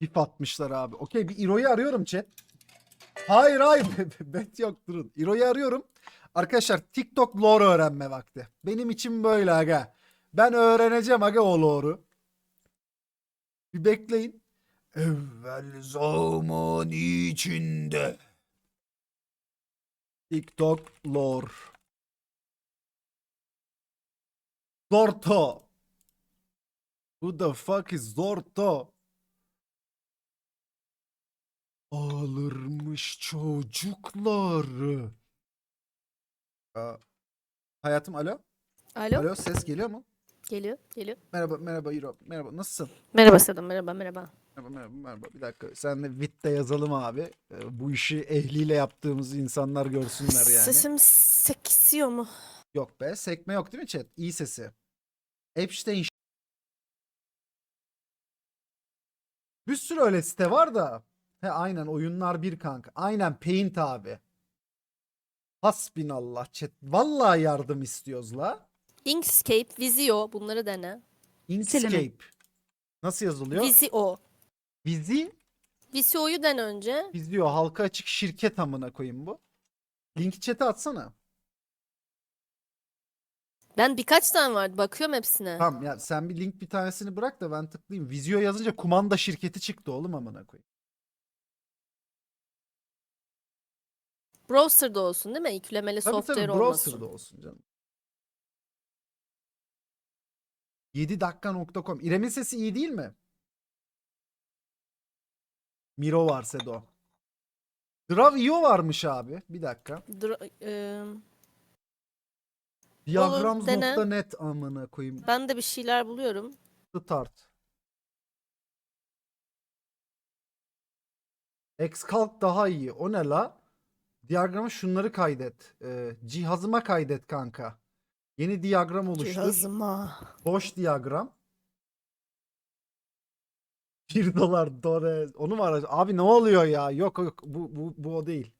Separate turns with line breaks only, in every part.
Pif atmışlar abi. Okey bir İro'yu arıyorum chat. Hayır hayır. Bet yok durun. İro'yu arıyorum. Arkadaşlar TikTok lore öğrenme vakti. Benim için böyle aga. Ben öğreneceğim aga o lore'u. Bir bekleyin. Evvel zaman içinde. TikTok lore. Zorto. Who the fuck is Zorto? Alırmış çocuklar. Aa, hayatım alo.
Alo.
Alo ses geliyor mu?
Geliyor. Geliyor.
Merhaba merhaba Hiro. Merhaba nasılsın?
Merhaba Selam. Merhaba. Merhaba.
Merhaba merhaba merhaba. Bir dakika. Senle Vit'te yazalım abi. Ee, bu işi ehliyle yaptığımız insanlar görsünler yani.
Sesim seksiyor mu?
Yok be. Sekme yok değil mi chat? İyi sesi. Epstein Bir sürü öyle site var da. He aynen oyunlar bir kanka. Aynen Paint abi. Hasbinallah chat. Vallahi yardım istiyoruz la.
Inkscape, Vizio bunları dene.
Inkscape. Nasıl yazılıyor?
Vizio.
Vizi,
Vizio'yu den önce.
Vizio halka açık şirket amına koyayım bu. Linki chat'e atsana.
Ben birkaç tane vardı. Bakıyorum hepsine.
Tamam ya sen bir link bir tanesini bırak da ben tıklayayım. Vizio yazınca kumanda şirketi çıktı oğlum amına koyayım.
Browser'da olsun değil mi? Yüklemeli
Tabii
software
tabii
olmasın.
browser'da olsun canım. 7 dakika.com. İrem'in sesi iyi değil mi? Miro var Sedo. Dravio varmış abi. Bir dakika.
Dra- eee,
Diagrams.net amına koyayım.
ben de bir şeyler buluyorum.
Start. Xcalc daha iyi. O ne la? Diyagrama şunları kaydet. Ee, cihazıma kaydet kanka. Yeni diyagram oluştur.
Cihazıma.
Boş diyagram. 1 dolar dore. Onu mu arayacağım? Abi ne oluyor ya? Yok yok bu bu bu o değil.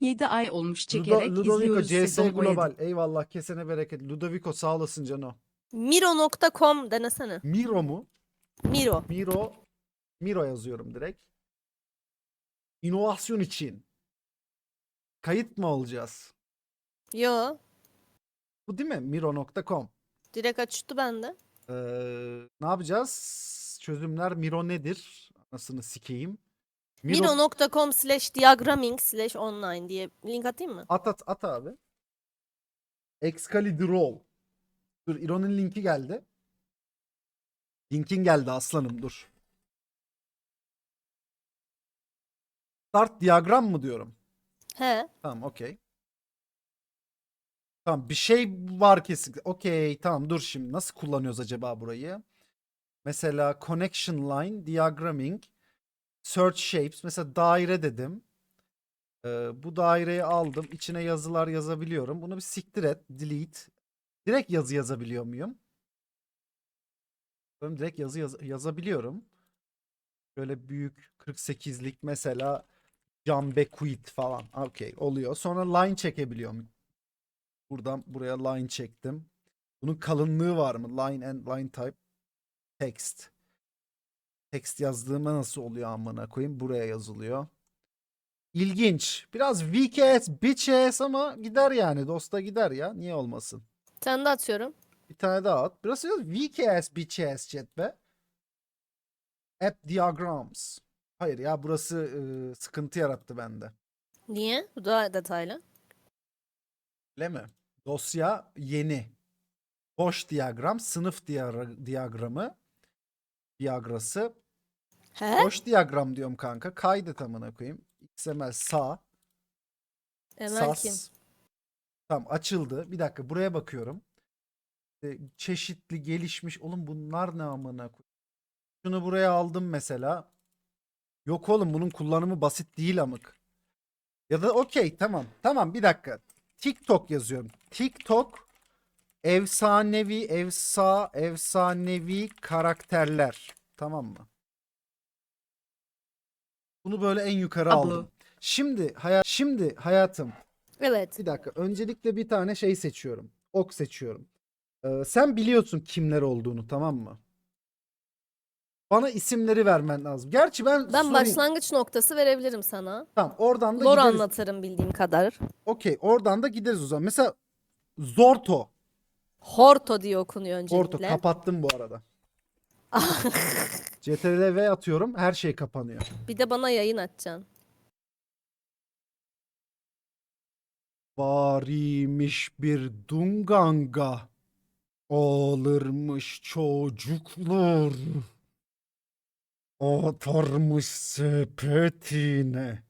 7 ay olmuş
Ludo-
çekerek
Ludovico
izliyoruz
CS
Boya'da.
Global. Eyvallah kesene bereket. Ludovico sağ olasın Cano.
Miro.com denesene.
Miro mu?
Miro.
Miro. Miro yazıyorum direkt. İnovasyon için. Kayıt mı olacağız?
Yo.
Bu değil mi? Miro.com.
Direkt açtı bende.
Ee, ne yapacağız? Çözümler Miro nedir? Anasını sikeyim. Miro...
Miro.com slash diagramming slash online diye link atayım mı?
At at at abi. Excalibur. Dur İro'nun linki geldi. Linkin geldi aslanım dur. Start diyagram mı diyorum?
He.
Tamam okey. Tamam bir şey var kesin. Okey tamam dur şimdi nasıl kullanıyoruz acaba burayı? Mesela connection line, diagramming, search shapes. Mesela daire dedim. Ee, bu daireyi aldım. İçine yazılar yazabiliyorum. Bunu bir siktir et. Delete. Direkt yazı yazabiliyor muyum? Ben direkt yazı yaz- yazabiliyorum. Böyle büyük 48'lik mesela Can Bekuit falan. Okey oluyor. Sonra line çekebiliyor muyum? Buradan buraya line çektim. Bunun kalınlığı var mı? Line and line type text. Text yazdığıma nasıl oluyor amına koyayım? Buraya yazılıyor. İlginç. Biraz weak ass, bitch ass ama gider yani. Dosta gider ya. Niye olmasın?
Sen de atıyorum.
Bir tane daha at. Biraz weak ass, bitch ass chat be. App diagrams. Hayır ya burası ıı, sıkıntı yarattı bende.
Niye? Bu daha detaylı.
Öyle mi? Dosya yeni. Boş diyagram, sınıf diyara- diyagramı. Diyagrası.
He?
Boş diyagram diyorum kanka. Kaydet amına koyayım. XML sağ.
Emel kim?
SAS. Tamam açıldı. Bir dakika buraya bakıyorum. E, çeşitli gelişmiş. Oğlum bunlar ne amına koyayım. Şunu buraya aldım mesela. Yok oğlum bunun kullanımı basit değil amık. Ya da okey tamam. Tamam bir dakika. TikTok yazıyorum. TikTok efsanevi efsa efsanevi karakterler. Tamam mı? Bunu böyle en yukarı
Abo.
aldım. Şimdi hayat şimdi hayatım
Evet.
bir dakika. Öncelikle bir tane şey seçiyorum. Ok seçiyorum. Ee, sen biliyorsun kimler olduğunu tamam mı? Bana isimleri vermen lazım. Gerçi ben
Ben
sorayım.
başlangıç noktası verebilirim sana.
Tamam oradan da
Lore
gideriz.
anlatırım bildiğim kadar.
Okey oradan da gideriz o zaman. Mesela Zorto.
Horto diye okunuyor
Zorto
öncelikle.
kapattım bu arada. CTRL V atıyorum her şey kapanıyor.
bir de bana yayın açacaksın.
Varimiş bir dunganga. Ağlarmış çocuklar. Atarmış sepetine.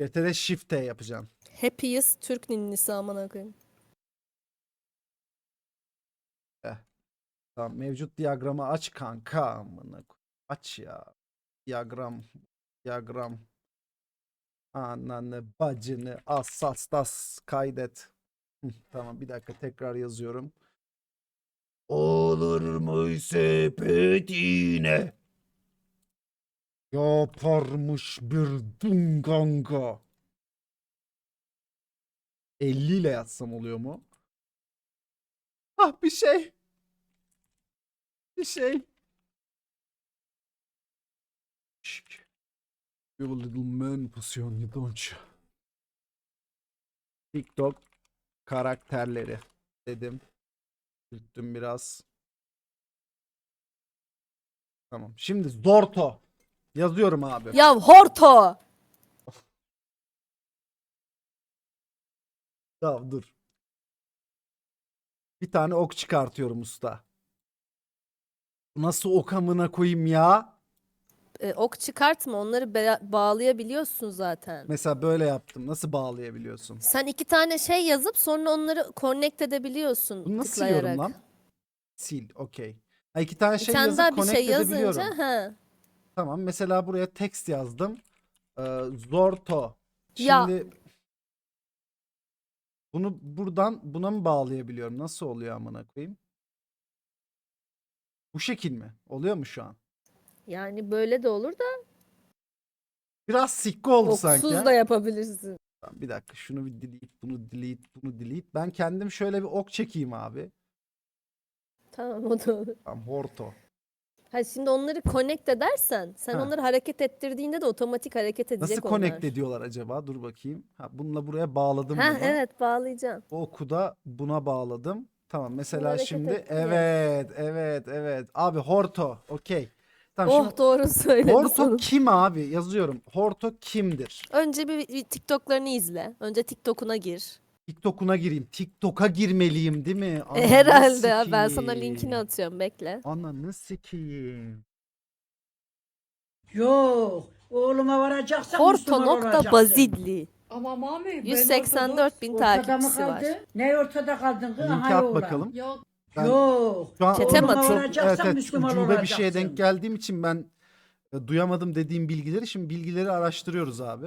CTRL Shift T yapacaksın.
Happiest Türk ninnisi amına koyayım.
Tamam mevcut diyagramı aç kanka. Amına koy- Aç ya. Diyagram. Diyagram. Ananı bacını asas das kaydet. Hı, tamam bir dakika tekrar yazıyorum. Olur mu sepetine? Yaparmış bir dunganga. 50 ile yazsam oluyor mu? Ah bir şey. Bir şey. Şık. You little man pussy on you don't you? TikTok karakterleri dedim. Yürüttüm biraz. Tamam. Şimdi Zorto. Yazıyorum abi.
Ya Horto!
Tamam dur. Bir tane ok çıkartıyorum usta. Nasıl ok amına koyayım ya?
E, ok çıkartma onları be- bağlayabiliyorsun zaten.
Mesela böyle yaptım. Nasıl bağlayabiliyorsun?
Sen iki tane şey yazıp sonra onları connect edebiliyorsun
Bunu nasıl
tıklayarak.
siliyorum lan? Sil, okey. Ha, iki tane
Bir
şey
tane
yazıp
daha bir
connect
şey
edebiliyorum.
yazınca.
Tamam. Mesela buraya text yazdım. Ee, Zorto.
Ya.
Şimdi bunu buradan buna mı bağlayabiliyorum? Nasıl oluyor amına koyayım? Bu şekil mi? Oluyor mu şu an?
Yani böyle de olur da
Biraz sikko oldu sanki.
oksuz
ha.
da yapabilirsin.
Tamam, bir dakika şunu bir delete, bunu delete, bunu delete. Ben kendim şöyle bir ok çekeyim abi.
Tamam o da olur.
Tamam, Horto.
Ha şimdi onları connect edersen sen
Ha.
onları hareket ettirdiğinde de otomatik hareket edecek
Nasıl
onlar.
connect ediyorlar acaba? Dur bakayım. Ha, bununla buraya bağladım
Ha
bunu.
evet bağlayacaksın.
O oku da buna bağladım. Tamam mesela
hareket
şimdi evet evet evet. Abi Horto okey. Tamam
Oh doğru
şimdi
söyledin
Horto
sonunda.
kim abi? Yazıyorum. Horto kimdir?
Önce bir, bir TikTok'larını izle. Önce TikTok'una gir.
TikTok'una gireyim. TikTok'a girmeliyim değil mi?
E,
Ananı
herhalde ya ben sana
sikeyim.
linkini atıyorum bekle.
Ananı sikeyim.
Yok. Oğluma varacaksan
Horto
Müslüman
nokta
olacaksın.
Bazidli.
Ama mami ben
184 bin
Ortada mı
takipçisi var.
kaldı? Ne ortada kaldın kız?
Linki
Aha,
at
oğlan.
bakalım.
Yok
Ben-
Yok.
Şu an
Çete mi atıyor?
Evet evet
Müslüman
ucube bir şeye denk geldiğim için ben e, duyamadım dediğim bilgileri şimdi bilgileri araştırıyoruz abi.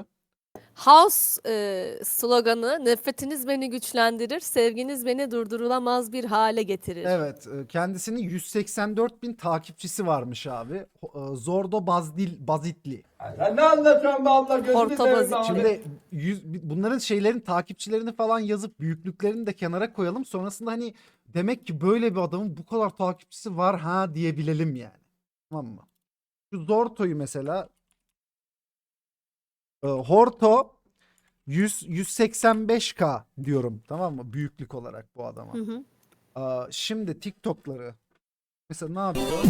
House e, sloganı nefretiniz beni güçlendirir, sevginiz beni durdurulamaz bir hale getirir.
Evet e, kendisinin 184 bin takipçisi varmış abi. Ho- e, Zordo Bazdil, Bazitli.
Sen ne anlatıyorsun be abla gözünü
Orta
seveyim
basit.
be abi.
Şimdi yüz, bunların şeylerin takipçilerini falan yazıp büyüklüklerini de kenara koyalım. Sonrasında hani demek ki böyle bir adamın bu kadar takipçisi var ha diyebilelim yani. Tamam mı? Şu Zorto'yu mesela e, Horto 100 185k diyorum tamam mı? Büyüklük olarak bu adama.
Hı hı.
Aa, şimdi TikTok'ları mesela ne yapıyor?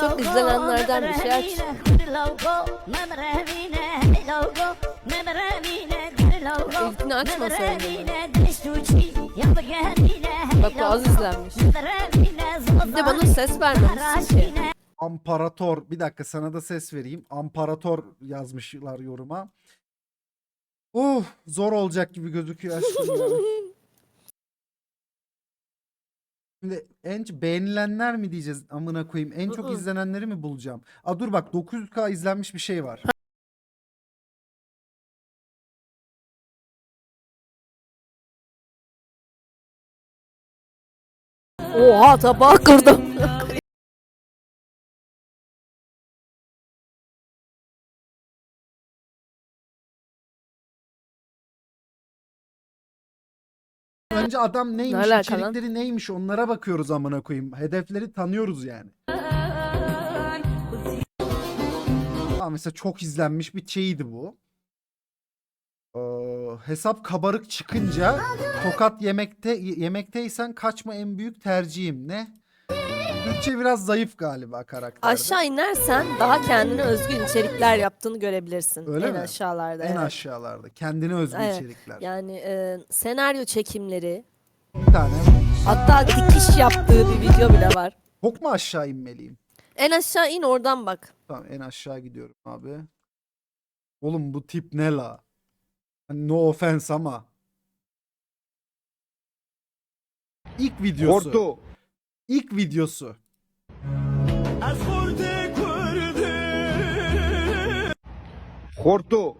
Çok izlenenlerden bir şey aç. İlkini açmasaydın. Bak bu az izlenmiş. Bir de bana ses vermemişsin ki.
Amparator. Bir dakika sana da ses vereyim. Amparator yazmışlar yoruma. Uh, zor olacak gibi gözüküyor aşkım ya. Şimdi en beğenilenler mi diyeceğiz amına koyayım? En çok izlenenleri mi bulacağım? Aa dur bak 900k izlenmiş bir şey var.
Oha tabağı kırdım.
Önce adam neymiş, Ne
alaka lan?
içerikleri neymiş onlara bakıyoruz amına koyayım. Hedefleri tanıyoruz yani. Aa, mesela çok izlenmiş bir şeydi bu. Ee, hesap kabarık çıkınca tokat yemekte yemekteysen kaçma en büyük tercihim ne? Türkçe biraz zayıf galiba karakterde.
Aşağı inersen daha kendine özgün içerikler yaptığını görebilirsin.
Öyle
en
mi?
aşağılarda.
En
evet.
aşağılarda. Kendine özgü
Evet.
içerikler.
Yani e, senaryo çekimleri,
Bir tane.
hatta dikiş yaptığı bir video bile var.
Çok mu aşağı inmeliyim?
En aşağı in oradan bak.
Tamam en aşağı gidiyorum abi. Oğlum bu tip ne la? Hani no offense ama. İlk videosu.
Porto.
İlk videosu.
Porto.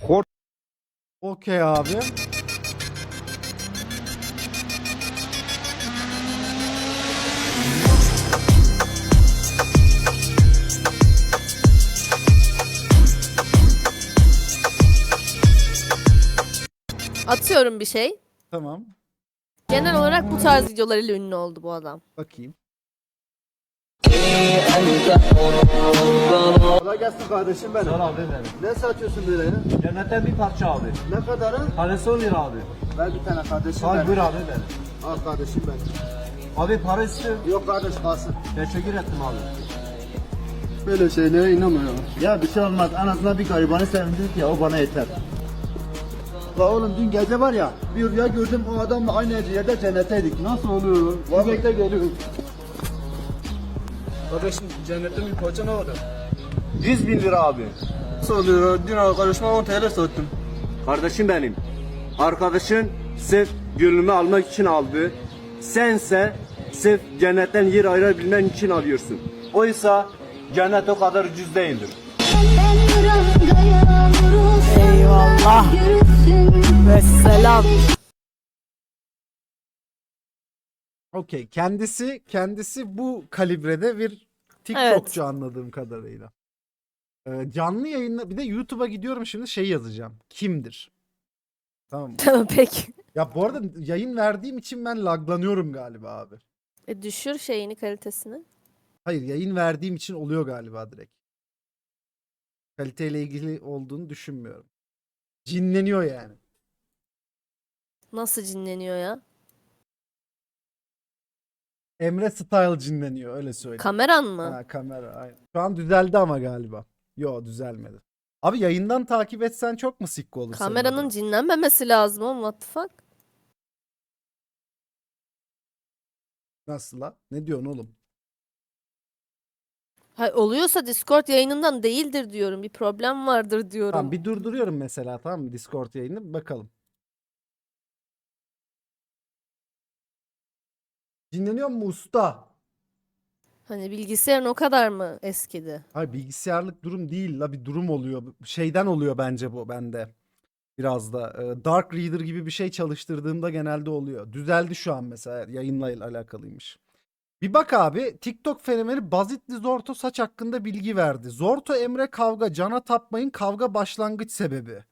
Porto.
Okey abi.
Atıyorum bir şey.
Tamam.
Genel olarak bu tarz videolarıyla ünlü oldu bu adam.
Bakayım.
Kolay gelsin kardeşim benim.
Abi benim.
Ne satıyorsun böyle ya?
Cennetten bir parça abi.
Ne kadarı?
Tanesi 10 lira abi.
Ver bir tane kardeşim
Al
benim.
buyur abi benim.
Al kardeşim benim.
Abi para istiyorum.
Yok kardeş kalsın.
Teşekkür ettim abi.
Böyle şeylere inanmıyorum. Ya bir şey olmaz. En azından bir garibanı sevindirdik ya o bana yeter. La oğlum dün gece var ya bir rüya gördüm o adamla aynı yerde cennetteydik. Nasıl oluyor? Göbekte geliyor.
Kardeşim cennetten bir parça ne oldu?
100 bin lira abi.
Nasıl oluyor? Dün arkadaşıma 10 TL sattım.
Kardeşim benim. Arkadaşın sırf gönlümü almak için aldı. Sense sırf cennetten yer ayırabilmen için alıyorsun. Oysa cennet o kadar ucuz değildir.
Eyvallah. Ve selam.
Okey. Kendisi kendisi bu kalibrede bir TikTokçu anladığım kadarıyla. Ee, canlı yayında bir de YouTube'a gidiyorum şimdi şey yazacağım. Kimdir? Tamam.
Tamam peki.
Ya bu arada yayın verdiğim için ben laglanıyorum galiba abi.
E, düşür şeyini kalitesini.
Hayır yayın verdiğim için oluyor galiba direkt. Kaliteyle ilgili olduğunu düşünmüyorum. Cinleniyor yani.
Nasıl cinleniyor ya?
Emre Style cinleniyor öyle söyleyeyim.
Kameran mı?
Ha, kamera aynen. Şu an düzeldi ama galiba. Yo düzelmedi. Abi yayından takip etsen çok mu sikko olur
Kameranın cinlenmemesi lazım oğlum what the fuck?
Nasıl la? Ne diyorsun oğlum?
Hayır, oluyorsa Discord yayınından değildir diyorum. Bir problem vardır diyorum.
Tamam bir durduruyorum mesela tamam mı Discord yayını bakalım. Dinleniyor mu usta?
Hani bilgisayarın o kadar mı eskidi?
Hayır bilgisayarlık durum değil la bir durum oluyor. Şeyden oluyor bence bu bende. Biraz da e, Dark Reader gibi bir şey çalıştırdığımda genelde oluyor. Düzeldi şu an mesela yayınla alakalıymış. Bir bak abi TikTok fenomeni Bazitli Zorto saç hakkında bilgi verdi. Zorto Emre kavga cana tapmayın kavga başlangıç sebebi.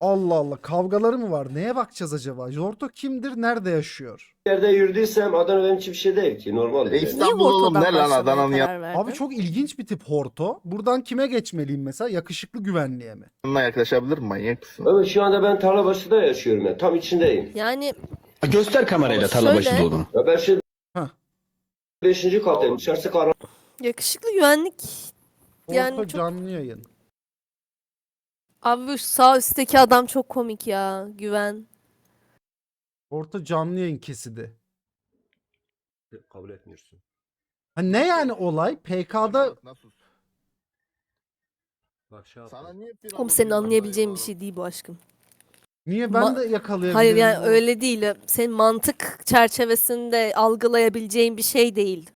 Allah Allah kavgaları mı var? Neye bakacağız acaba? Zorto kimdir? Nerede yaşıyor?
yerde yürüdüysem Adana benim için bir şey değil ki normal.
E,
yani.
İstanbul
Niye
oğlum,
Horto'dan
ne lan
başlamaya
Adana'nın
karar verdin?
Abi çok ilginç bir tip Horto. Buradan kime geçmeliyim mesela? Yakışıklı güvenliğe mi?
yanına yaklaşabilir mi? Manyak mısın?
Evet şu anda ben tarla başında yaşıyorum ya. Tam içindeyim.
Yani
Göster kamerayla tarla başında
Şöyle-
olduğunu.
Ya ben şimdi
Heh.
5. kattayım. Dışarısı karanlık.
yakışıklı güvenlik
Horto
Yani çok-
canlı yayın.
abi şu sağ üstteki adam çok komik ya. Güven.
Horto canlı yayın kesidi.
Kabul etmiyorsun.
Ha ne yani olay? PK'da
Nasıl?
Bak şey
Sana niye
Oğlum senin anlayabileceğin bir şey değil bu aşkım.
Niye ben
Ma-
de yakalayabilirim?
Hayır yani öyle değil. Senin mantık çerçevesinde algılayabileceğin bir şey değil.